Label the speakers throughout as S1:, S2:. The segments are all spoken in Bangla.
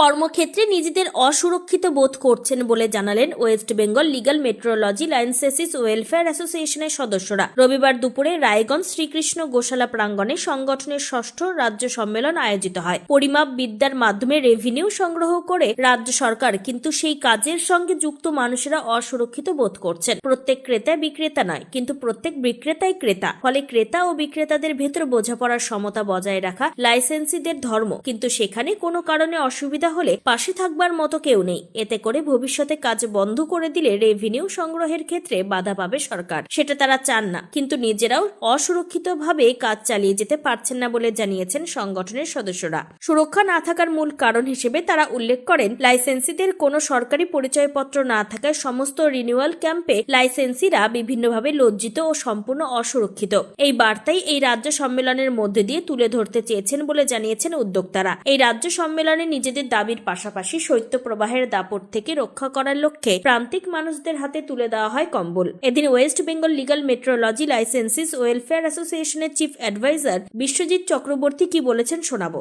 S1: কর্মক্ষেত্রে নিজেদের অসুরক্ষিত বোধ করছেন বলে জানালেন West Bengal legal metrology licensees welfare অ্যাসোসিয়েশনের সদস্যরা। রবিবার দুপুরে রায়গঞ্জ শ্রীকৃষ্ণ গোশালা প্রাঙ্গণে সংগঠনের ষষ্ঠ রাজ্য সম্মেলন আয়োজিত হয়। পরিমাপ বিদ্যার মাধ্যমে রেভিনিউ সংগ্রহ করে রাজ্য সরকার, কিন্তু সেই কাজের সঙ্গে যুক্ত মানুষেরা অসুরক্ষিত বোধ করছেন। প্রত্যেক ক্রেতা বিক্রেতা নয়, কিন্তু প্রত্যেক বিক্রেতাই ক্রেতা। ফলে ক্রেতা ও বিক্রেতাদের ভেতর বোঝাপড়ার সমতা বজায় রাখা লাইসেন্সিদের ধর্ম, কিন্তু সেখানে কোনো কারণে অসুবিধা হলে পাশে থাকবার মতো কেউ নেই। এতে করে ভবিষ্যতে কাজ বন্ধ করে দিলে রেভিনিউ সংগ্রহের ক্ষেত্রে বাধা পাবে সরকার। সেটা তারা চান না। কিন্তু নিজেরাও অসুরক্ষিতভাবে কাজ চালিয়ে যেতে পারছেন না বলে জানিয়েছেন সংগঠনের সদস্যরা। সুরক্ষা না থাকার মূল কারণ হিসেবে তারা উল্লেখ করেন, লাইসেন্সিদের কোনো সরকারি পরিচয়পত্র না থাকায় সমস্ত রিনিউয়াল ক্যাম্পে লাইসেন্সিরা বিভিন্নভাবে লজ্জিত ও সম্পূর্ণ অসুরক্ষিত। এই বার্তাই এই রাজ্য সম্মেলনের মধ্যে দিয়ে তুলে ধরতে চেয়েছেন বলে জানিয়েছেন উদ্যোক্তারা। এই রাজ্য সম্মেলনে নিজেদের দাবির পাশাপাশি শৈত্য প্রবাহের দাপট থেকে রক্ষা করার লক্ষ্যে প্রান্তিক মানুষদের হাতে তুলে দেওয়া হয় কম্বল। এদিন West Bengal legal metrology licensees welfare অ্যাসোসিয়েশনের চিফ অ্যাডভাইজার বিশ্বজিৎ চক্রবর্তী কি বলেছেন শোনাবো।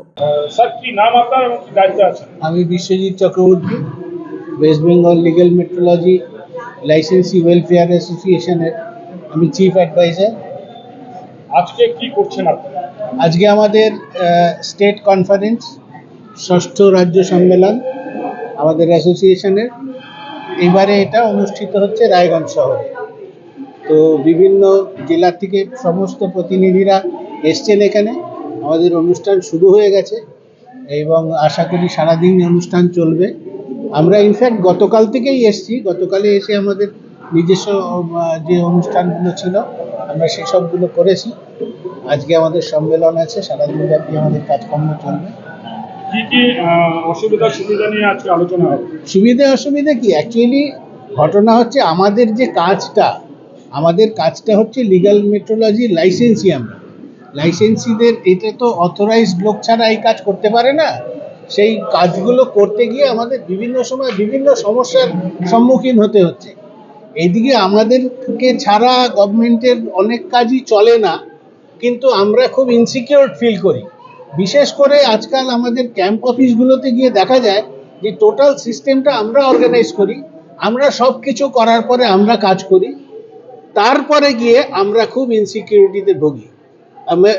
S2: আমি Biswajit Chakraborty West Bengal legal metrology licensee welfare অ্যাসোসিয়েশনের আমি চিফ অ্যাডভাইজার।
S3: আজকে কি করছেন আপনারা
S2: আজকে আমাদের স্টেট কনফারেন্স ষষ্ঠ রাজ্য সম্মেলন আমাদের অ্যাসোসিয়েশনের। এবারে এটা অনুষ্ঠিত হচ্ছে রায়গঞ্জ শহরে। তো বিভিন্ন জেলা থেকে সমস্ত প্রতিনিধিরা এসছেন এখানে। আমাদের অনুষ্ঠান শুরু হয়ে গেছে এবং আশা করি সারাদিন অনুষ্ঠান চলবে। আমরা ইনফ্যাক্ট গতকাল থেকেই এসছি। গতকালে এসে আমাদের নিজস্ব যে অনুষ্ঠানগুলো ছিল, আমরা সেসবগুলো করেছি। আজকে আমাদের সম্মেলন আছে, সারাদিন ব্যাপী আমাদের কাজকর্ম চলবে।
S3: কি কি অসুবিধা সুবিধা নিয়ে আজকে আলোচনা হবে?
S2: সুবিধে অসুবিধা কি? অ্যাকচুয়ালি ঘটনা হচ্ছে আমাদের যে কাজটা, আমাদের কাজটা হচ্ছে লিগ্যাল মেট্রোলজি লাইসেন্সি আমরা। লাইসেন্সিদের এটা তো অথরাইজড লোক ছাড়া এই কাজ করতে পারে না। সেই কাজগুলো করতে গিয়ে আমাদের বিভিন্ন সময় বিভিন্ন সমস্যার সম্মুখীন হতে হচ্ছে। এইদিকে আমাদেরকে ছাড়া গভর্নমেন্টের অনেক কাজই চলে না, কিন্তু আমরা খুব ইনসিকিউর ফিল করি। বিশেষ করে আজকাল আমাদের ক্যাম্প অফিসগুলোতে গিয়ে দেখা যায় যে টোটাল সিস্টেমটা আমরা অর্গানাইজ করি, আমরা সব কিছু করার পরে আমরা কাজ করি, তারপরে গিয়ে আমরা খুব ইনসিকিউরিটিতে ভুগি।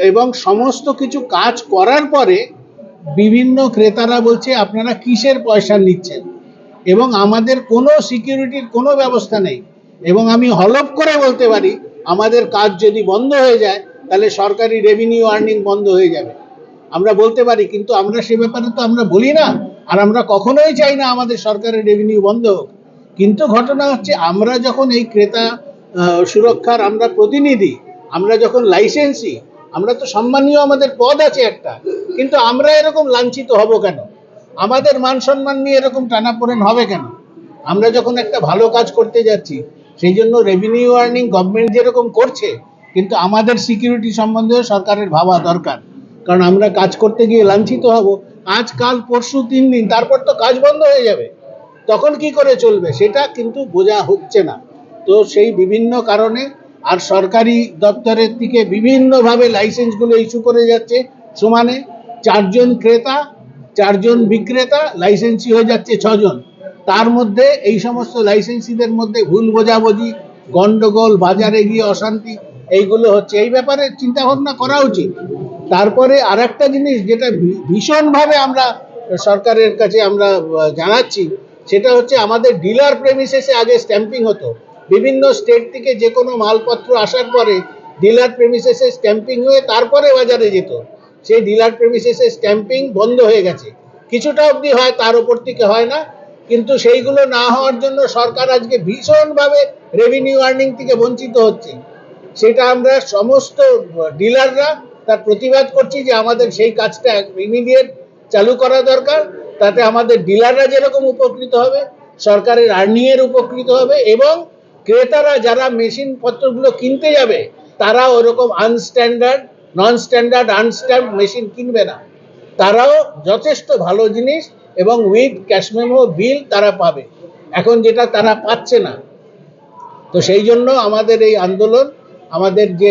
S2: এবং সমস্ত কিছু কাজ করার পরে বিভিন্ন ক্রেতারা বলছে, আপনারা কিসের পয়সা নিচ্ছেন? এবং আমাদের কোনো সিকিউরিটির কোনো ব্যবস্থা নেই। এবং আমি হলফ করে বলতে পারি, আমাদের কাজ যদি বন্ধ হয়ে যায়, তাহলে সরকারি রেভিনিউ আর্নিং বন্ধ হয়ে যাবে। আমরা বলতে পারি, কিন্তু আমরা সে ব্যাপারে তো আমরা বলি না। আর আমরা কখনোই চাই না আমাদের সরকারের রেভিনিউ বন্ধ হোক। কিন্তু ঘটনা হচ্ছে, আমরা যখন এই ক্রেতা সুরক্ষার আমরা প্রতিনিধি, আমরা যখন লাইসেন্সি আমরা তো সম্মানীয় আমাদের পদ আছে একটা, কিন্তু আমরা এরকম লাঞ্ছিত হব কেন? আমাদের মান সম্মান নিয়ে এরকম টানাপোড়েন হবে কেন? আমরা যখন একটা ভালো কাজ করতে যাচ্ছি, সেই জন্য রেভিনিউ আর্নিং গভর্নমেন্ট যেরকম করছে, কিন্তু আমাদের সিকিউরিটি সম্বন্ধেও সরকারের ভাবা দরকার। কারণ আমরা কাজ করতে গিয়ে লাঞ্ছিত হব। আজ, কাল, পরশু, তিন দিন, তারপর তো কাজ বন্ধ হয়ে যাবে। তখন কি করে চলবে? সেটা কিন্তু বোঝা হচ্ছে না। তো সেই বিভিন্ন কারণে আর সরকারি দপ্তরের থেকে বিভিন্নভাবে লাইসেন্সগুলো ইস্যু করে যাচ্ছে। সমানে চারজন ক্রেতা, চারজন বিক্রেতা লাইসেন্সি হয়ে যাচ্ছে ছজন। তার মধ্যে এই সমস্ত লাইসেন্সিদের মধ্যে ভুল বোঝাবুঝি, গন্ডগোল, বাজারে গিয়ে অশান্তি, এইগুলো হচ্ছে। এই ব্যাপারে চিন্তাভাবনা করা উচিত। তারপরে আর একটা জিনিস যেটা ভীষণভাবে আমরা সরকারের কাছে আমরা জানাচ্ছি, সেটা হচ্ছে আমাদের ডিলার প্রেমিসেসে আগে স্ট্যাম্পিং হতো। বিভিন্ন স্টেট থেকে যে কোনো মালপত্র আসার পরে ডিলার প্রেমিসেসে স্ট্যাম্পিং হয়ে তারপরে বাজারে যেত। সেই ডিলার প্রেমিসেসে স্ট্যাম্পিং বন্ধ হয়ে গেছে। কিছুটা অবধি হয়, তার উপর থেকে হয় না। কিন্তু সেইগুলো না হওয়ার জন্য সরকার আজকে ভীষণভাবে রেভিনিউ আর্নিং থেকে বঞ্চিত হচ্ছে। সেটা আমরা সমস্ত ডিলাররা তার প্রতিবাদ করছি যে আমাদের সেই কাজটা ইমিডিয়েট চালু করা দরকার, তাতে আমাদের ডিলাররা যেরকম উপকৃত হবে, সরকারের আর্নিংয়ের উপকৃত হবে এবং ক্রেতারা যারা মেশিন পত্রগুলো কিনতে যাবে তারা ওরকম আনস্ট্যান্ডার্ড নন স্ট্যান্ডার্ড আনস্ট্যাম্প মেশিন কিনবে না। তারাও যথেষ্ট ভালো জিনিস এবং উইথ ক্যাশমেমো বিল তারা পাবে। এখন যেটা তারা পাচ্ছে না। তো সেই জন্য আমাদের এই আন্দোলন, আমাদের যে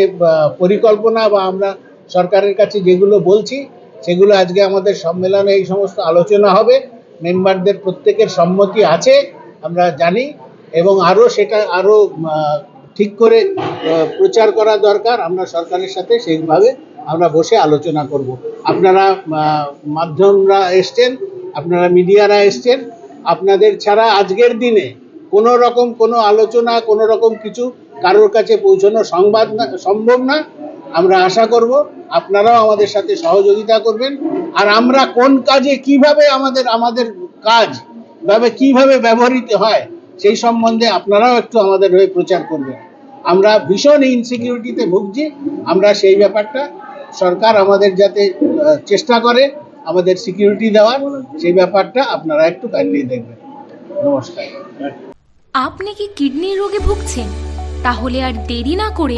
S2: পরিকল্পনা বা আমরা সরকারের কাছে যেগুলো বলছি, সেগুলো আজকে আমাদের সম্মেলনে এই সমস্ত আলোচনা হবে। মেম্বারদের প্রত্যেকের সম্মতি আছে, আমরা জানি, এবং আরও সেটা আরও ঠিক করে প্রচার করা দরকার। আমরা সরকারের সাথে সেইভাবে আমরা বসে আলোচনা করব। আপনারা মাধ্যমরা এসছেন, আপনারা মিডিয়ারা এসছেন, আপনাদের ছাড়া আজকের দিনে কোনো রকম কোনো আলোচনা, কোনো রকম কিছু কারোর কাছে পৌঁছানো সংবাদ না, সম্ভব না। আমরা আশা করব আপনারাও আমাদের সাথে সহযোগিতা করবেন। আর আমরা কোন কাজে কীভাবে আমাদের আমাদের কাজ ভাবে কীভাবে ব্যবহৃত হয়, সেই সম্বন্ধে আপনারাও একটু আমাদের হয়ে প্রচার করবেন। আমরা ভীষণ ইনসিকিউরিটিতে ভুগছি। আমরা সেই ব্যাপারটা সরকার আমাদের যাতে চেষ্টা করে আমাদের সিকিউরিটি দেওয়ার, সেই ব্যাপারটা আপনারা একটু কাইন্ডলি দেখবেন। নমস্কার।
S4: আপনি কি কিডনি রোগে ভুগছেন? তাহলে আর দেরি না করে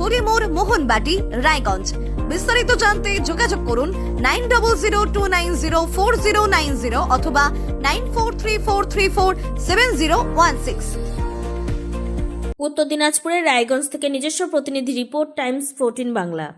S5: খড়িমোড় মোহনবাটি, রায়গঞ্জ। বিস্তারিত জানতে যোগাযোগ করুন nine double zero two nine zero four zero nine zero অথবা nine four three four three four seven zero one six.
S1: উত্তর দিনাজপুরের রায়গঞ্জ থেকে নিজস্ব প্রতিনিধি রিপোর্ট, টাইমস, ফোরটিন বাংলা।